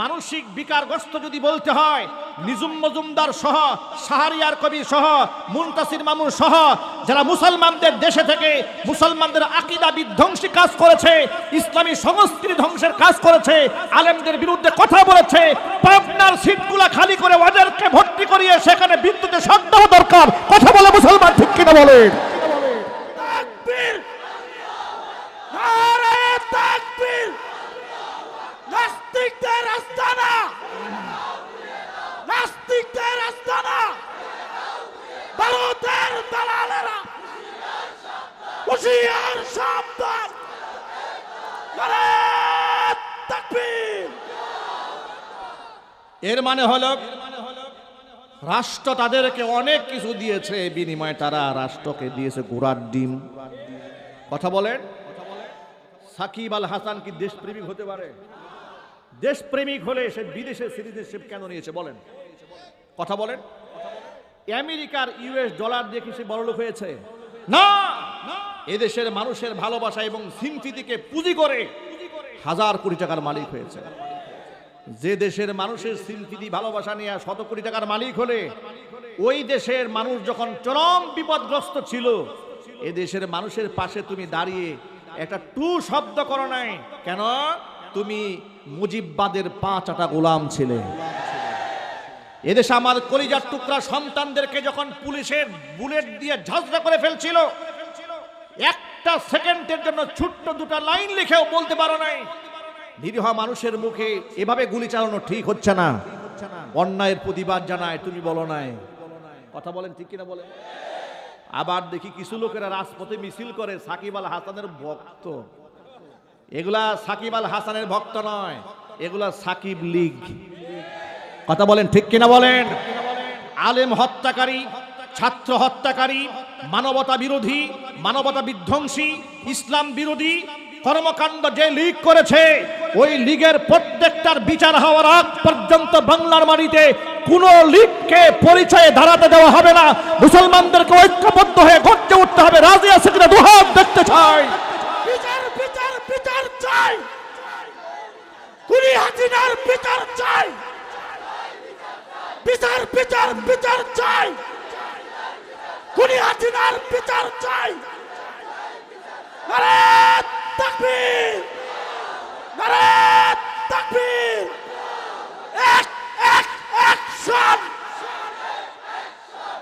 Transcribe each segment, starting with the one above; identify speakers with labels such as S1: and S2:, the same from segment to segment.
S1: মানসিক বিকারগ্রস্ত যদি বলতে হয় নিজুম মজুমদার সহ, শাহরিয়ার কবি সহ, মুনতাসির মামুন সহ, যারা মুসলমানদের দেশে থেকে মুসলমানদের আকিদা বিধ্বংসী কাজ করেছে, ইসলামী সংস্কৃতি ধ্বংসের কাজ করেছে, আলেমদের বিরুদ্ধে কথা বলেছে, পাবনার সিটগুলা খালি করে ওদেরকে ভর্তি করিয়ে সেখানে বিদ্যুতে দেওয়া দরকার। কথা বলে মুসলমান ঠিক কিনা বলেন
S2: তাকবীর নারে তাকবীর নাস্তিকদের আস্তানা নাস্তিকদের আস্তানা ভারতের দালালেরা হুশিয়ার সাবধান নারে তাকবীর
S1: এর মানে হলো, রাষ্ট্র তাদেরকে অনেক কিছু দিয়েছে, বিনিময়ে তারা রাষ্ট্রকে দিয়েছে ঘোড়ার ডিম। কথা বলেন, সাকিব আল হাসান কি দেশপ্রেমিক হতে পারে? দেশপ্রেমিক হলে সে বিদেশে সিটিজেনশিপ কেন নিয়েছে বলেন। কথা বলেন, আমেরিকার ইউএস ডলার কি সে বড়লোক হয়েছে? না! এদেশের মানুষের ভালোবাসা এবং সিম্পিতিকে পুঁজি করে হাজার কোটি টাকার মালিক হয়েছে। যে দেশের মানুষের সিম্পিতি ভালোবাসা নিয়ে শত কোটি টাকার মালিক হলে, ওই দেশের মানুষ যখন চরম বিপদগ্রস্ত ছিল, এ দেশের মানুষের পাশে তুমি দাঁড়িয়ে একটা টু শব্দ করো নাই। কেন? তুমি মুজিববাদের পাঁচ আটা গোলাম ছিলে। এদেশে আমার কলিজার টুকরা সন্তানদেরকে যখন পুলিশের বুলেট দিয়ে ঝাঁঝরা করে ফেলছিল, একটা সেকেন্ডের জন্য ছোট্ট দুটো লাইন লিখেও বলতে পারো নাই। নিরীহ মানুষের মুখে এভাবে গুলি চালানো ঠিক হচ্ছে না। অন্যায়ের প্রতিবাদ জানায়, তুমি বলো নাই। কথা বলেন ঠিক কিনা বলেন? আবার দেখি কিছু লোকেরা রাজপথে মিছিল করে সাকিব আল হাসানের ভক্ত। এগুলা সাকিব আল হাসানের ভক্ত নয়, এগুলা সাকিব লীগ। কথা বলেন ঠিক কিনা বলেন? আলেম হত্যাকারী, ছাত্র হত্যাকারী, মানবতা বিরোধী, মানবতা বিধ্বংসী, ইসলাম বিরোধী কর্মকাণ্ড যে লীগ করেছে, ওই লীগের প্রত্যেকটার বিচার হওয়ার আগ পর্যন্ত বাংলার মাটিতে কোন লীগকে পরিচয়ে দাঁড়াতে দেওয়া হবে না। মুসলমানদেরকে ঐক্যবদ্ধ হয়ে গর্জে উঠতে হবে। রাজি আছে দুহাত দেখতে চাই।
S2: বিচার বিচার বিচার চাই। কুড়ি হাসিনার বিচার চাই। বিচার বিচার বিচার চাই। কুড়ি হাসিনার বিচার চাই। নারে তাকবীর। তাকবীর। এক এক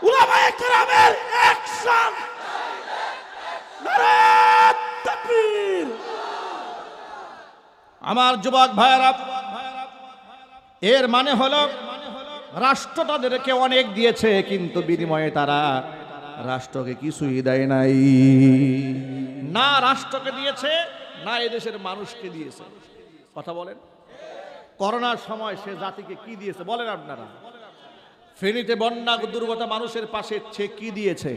S2: উলামায়ে কেরামের তাকবীর।
S1: আমার যুবক ভাইয়েরা, এর মানে হলো, রাষ্ট্র তাদেরকে অনেক দিয়েছে, কিন্তু বিনিময়ে তারা রাষ্ট্রকে কিছুই দেয় নাই। না রাষ্ট্রকে দিয়েছে, না এদেশের মানুষকে দিয়েছে। কথা বলেন। করোনার সময় সে জাতিকে কি দিয়েছে বলেন আপনারা। ফেনীতে বন্যা দুর্গত মানুষের পাশে সে কি দিয়েছে?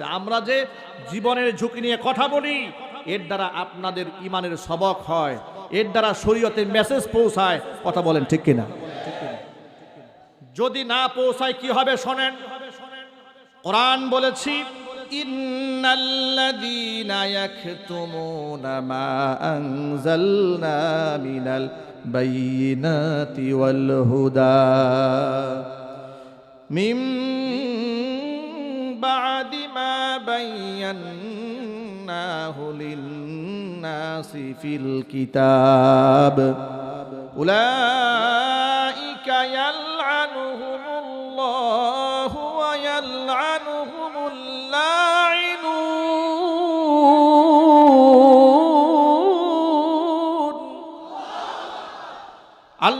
S1: আমরা যে জীবনের ঝুঁকি নিয়ে কথা বলি, এর দ্বারা আপনাদের ইমানের সবক হয়, এর দ্বারা শরীয়তের মেসেজ পৌঁছায়। কথা বলেন ঠিক কিনা? যদি না পৌঁছায় কি হবে শোনেন। কোরআন বলেছি ইন্নাল্লাযীনা ইয়াকতুমুনা মা আনজালনা মিনাল বায়িনাতি ওয়াল হুদা মিন বাদি মা বায়্যান্নাহু লিন-নাসি ফিল কিতাব উলাইকা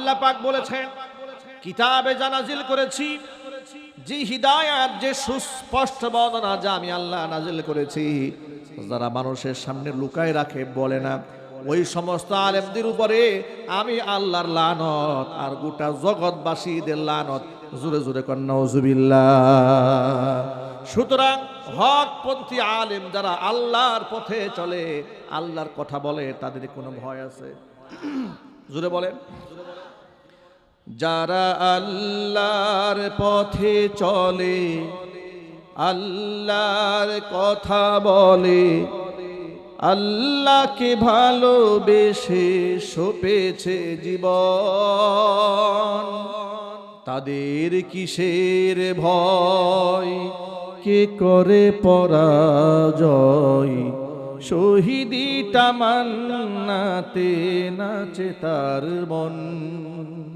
S1: আল্লাহ পাক বলেছেন, কিতাবে জানাজিল করেছি, যে হিদায়াত, যে সুস্পষ্ট বর্ণনা যা আমি আল্লাহ নাজিল করেছি, যারা মানুষের সামনে লুকায় রাখে, বলে না। ওই সমস্ত আলেমদের উপরে আমি আল্লাহর লানত আর গোটা জগৎবাসীদের লানত। জুড়ে জুড়ে কন্যা সুতরাং হকপন্থী আলেম যারা আল্লাহর পথে চলে, আল্লাহর কথা বলে, তাদের কোনো ভয় আছে। জুড়ে বলেন। যারা আল্লাহর পথে চলে, আল্লাহর কথা বলে, আল্লাহকে ভালোবেসে সপেছে জীবন। তাদের কিসের ভয়? কে করে পরাজয়? শহীদি তামান্নাতে নাচে তার মন।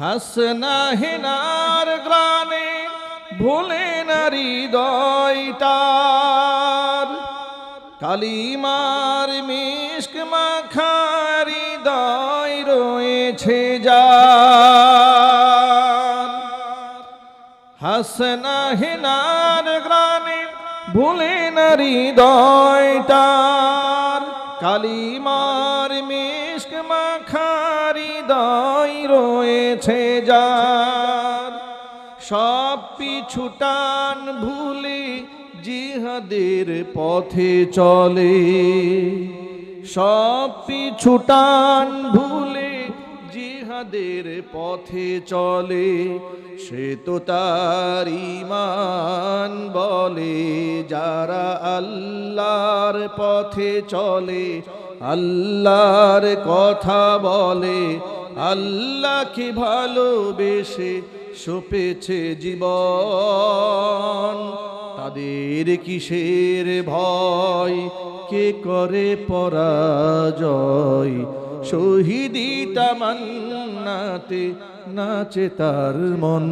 S1: হাসনা হেনার গ্রানে ভুলে নারী দয়টার। কালিমার মিষ্ক মাখারি দয় রয়েছে যা হাসনা হেনার গ্রানে ভুলে নারী দয়টার। কালিমার মিষ্ক রয়েছে যার সব পিছুটান ভুলে জিহাদের পথে চলে। সব পিছুটান ভুলে জিহাদের পথে চলে। সে তো তার ইমান বলে, যারা আল্লাহর পথে চলে, আল্লাহর কথা বলে আল্লাহকে ভালোবেসে সপেছে জীবন। তাদের কিসের ভয়? কে করে পরাজয়? শহীদি তামান্নাতে নাচে তার মন।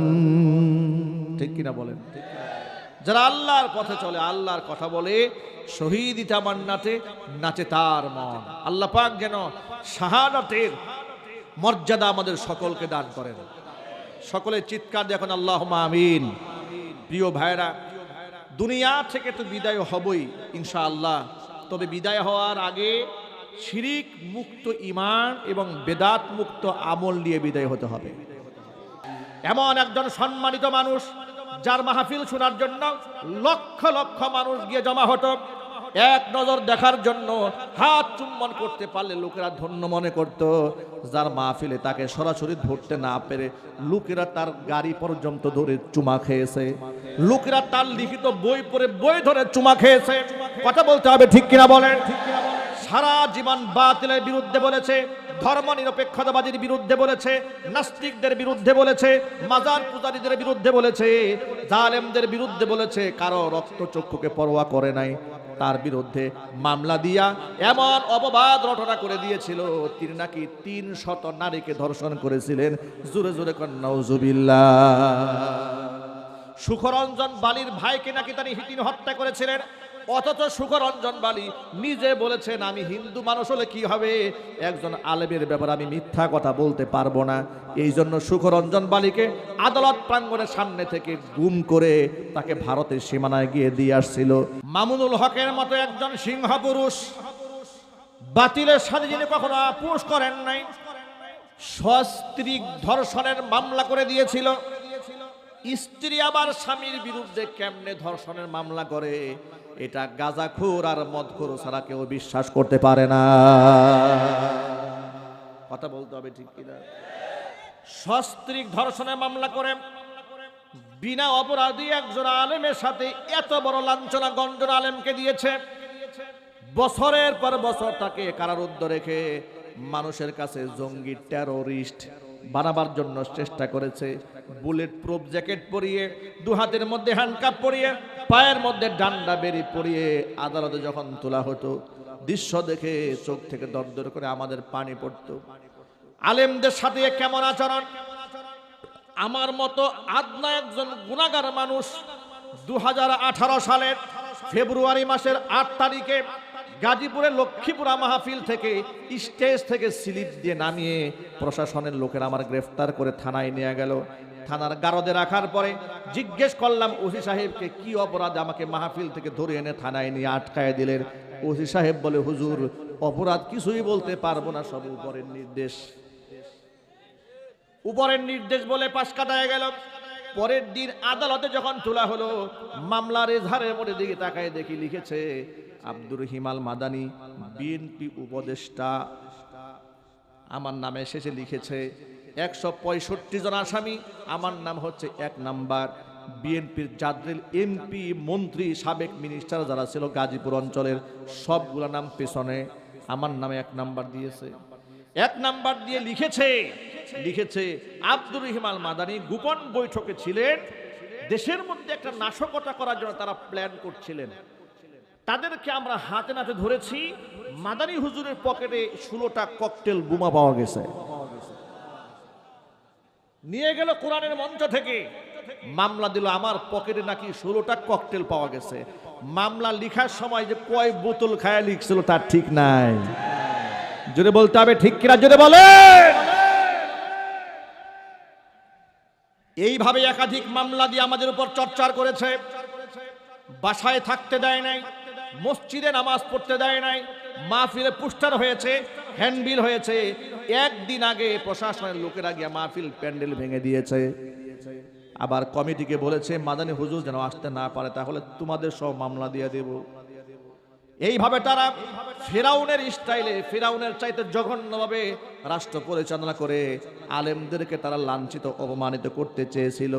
S1: ঠিক কিনা বলেন? যারা আল্লাহর পথে চলে, আল্লাহর কথা বলে শহীদ তামান্নাতে নাচে তার মন। আল্লাহ পাক যেন শাহাদাতের মর্যাদা আমাদের সকলকে দান করেন। সকলের চিৎকার দেখুন আল্লাহ আমিন। প্রিয় ভাইরা দুনিয়া থেকে তো বিদায় হবই, ইনশাআল্লাহ। তবে বিদায় হওয়ার আগে শিরিক মুক্ত ইমান এবং বেদাত মুক্ত আমল নিয়ে বিদায় হতে হবে। এমন একজন সম্মানিত মানুষ যার মাহফিল শোনার জন্য লক্ষ লক্ষ মানুষ গিয়ে জমা হতো। এক নজর দেখার জন্য হাত চুম্বন করতে পারলে লোকেরা ধন্য মনে করত। যার মাহফিলে তাকে সরাসরি ধরতে না পেরে লোকেরা তার গাড়ি পর্যন্ত ধরে চুমা খেয়েছে। লোকেরা তার লিখিত বই পড়ে বই ধরে চুমা খেয়েছে। কথা বলতে হবে, ঠিক কিনা বলেন? সারা জীবন বাতিলের বিরুদ্ধে বলেছে ধর্ম নিরপেক্ষতাবাদীর বিরুদ্ধে বলেছে, নাস্তিকদের বিরুদ্ধে বলেছে, মাজার পূজারীদের বিরুদ্ধে বলেছে, জালেমদের বিরুদ্ধে বলেছে, কারও রক্ত চক্ষুকে পরোয়া করে নাই। তার বিরুদ্ধে মামলা দিয়া এমন অপবাদ রটনা করে দিয়েছিল। তিনি নাকি তিন শত নারীকে ধর্ষণ করেছিলেন। জোরে জোরে কন্যাউজুবিল্লা সুখরঞ্জন বালির ভাইকে নাকি তিনি হত্যা করেছিলেন। অথচ সুখরঞ্জন বালি নিজে বলেছেন, আমি হিন্দু মানুষ হলে কি হবে? একজন আলেমের ব্যাপারে আমি মিথ্যা কথা বলতে পারব না। এই জন্য সুখরঞ্জন বালিকে আদালত প্রাঙ্গণের সামনে থেকে গুম করে তাকে ভারতের সীমানায় গিয়ে দিয়ে আসছিল। মামুনুল হকের মতো একজন সিংহ পুরুষ বাতিলের সাথে যিনি কখনো আপোষ করেন নাই, সস্ত্রীক ধর্ষণের মামলা করে দিয়েছিল। স্ত্রী আবার স্বামীর বিরুদ্ধে কেমনে ধর্ষণের মামলা করে, এটা গাজাখুর আর মদখোর ছাড়া কেউ বিশ্বাস করতে পারে না। কথা বলতে হবে ঠিক কিনা? সস্ত্রীক ধর্ষণের মামলা করে, বিনা অপরাধী একজন আলেমের সাথে এত বড় লাঞ্ছনা গঞ্জন আলেমকে দিয়েছে। বছরের পর বছর তাকে কারারুদ্ধ রেখে মানুষের কাছে জঙ্গি টেরোরিস্ট বানাবার জন্য চেষ্টা করেছে। বুলেট প্রুফ জ্যাকেট পরিয়ে, দু হাতের মধ্যে হ্যান্ডকাপ পরিয়ে, পায়ের মধ্যে ডান্ডা বেরি পরিয়ে আদালতে যখন তোলা হতো, দৃশ্য দেখে চোখ থেকে দরদর করে আমাদের পানি পড়তো। আলেমদের সাথে কেমন আচরণ? আমার মতো আদনা একজন গুণাগার মানুষ দু হাজার আঠারো সালের ফেব্রুয়ারি মাসের আট তারিখে গাজীপুরের লক্ষ্মীপুরা মাহফিল থেকে স্টেজ থেকে স্লিপ দিয়ে নামিয়ে প্রশাসনের লোকেরা আমার গ্রেফতার করে থানায় নিয়ে গেল। থানার গারদে রাখার পরে জিজ্ঞেস করলাম, ওসি সাহেবকে কি অপরাধ আমাকে মাহফিল থেকে ধরে এনে থানায় নিয়ে আটকায় দিলেন? ওসি সাহেব বলে, হুজুর, অপরাধ কিছুই বলতে পারব না, সব উপরের নির্দেশ। উপরের নির্দেশ বলে পাশ কাটায় গেল। পরের দিন আদালতে যখন তোলা হলো, মামলার এজাহারের পরে দিকে তাকায় দেখি লিখেছে, আব্দুর হিমাল মাদানি বিএনপি উপদেষ্টা। আমার নামে শেষে লিখেছে, একশো পঁয়ষট্টি জন আসামি, আমার নাম হচ্ছে এক নাম্বার। বিএনপির জাদ্রিল এমপি, মন্ত্রী, সাবেক মিনিস্টার যারা ছিল গাজীপুর অঞ্চলের, সবগুলা নাম পেছনে। আমার নামে এক নাম্বার দিয়েছে। এক নাম্বার দিয়ে লিখেছে লিখেছে আব্দুর রহিমাল মাদানি গোপন বৈঠকে ছিলেন। দেশের মধ্যে একটা নাশকতা করার জন্য তারা প্ল্যান করছিলেন। তাদেরকে আমরা হাতে নাতে ধরেছি। মাদানী হুজুরের পকেটে ষোলোটা ককটেল বোমা পাওয়া গেছে। নিয়ে গেল কোরআনের মঞ্চ থেকে। মামলা দিল, আমার পকেটে নাকি ষোলোটা ককটেল পাওয়া গেছে। মামলা লিখার সময় যে কয় বোতল খায়া লিখছিল তার ঠিক নাই। জোরে বলতে হবে, ঠিক কিনা? জোরে বলে এইভাবে একাধিক মামলা দিয়ে আমাদের উপর চর্চার করেছে। বাসায় থাকতে দেয় নাই, মসজিদে নামাজ পড়তে দেয় নাই, মাহফিলে পুস্টার হয়েছে, হ্যান্ডবিল হয়েছে। একদিন আগে প্রশাসনের লোকেরা গিয়ে মাহফিল প্যান্ডেল ভেঙে দিয়েছে। আবার কমিটিকে বলেছে, মাদানী হুজুর যেন আসতে না পারে, তাহলে তোমাদের সব মামলা দিয়ে দেব। এইভাবে তারা ফেরাউনের স্টাইলে, ফেরাউনের চাইতে জঘন্যভাবে রাষ্ট্র পরিচালনা করে আলেমদেরকে তারা লাঞ্ছিত, অপমানিত করতে চেয়েছিল।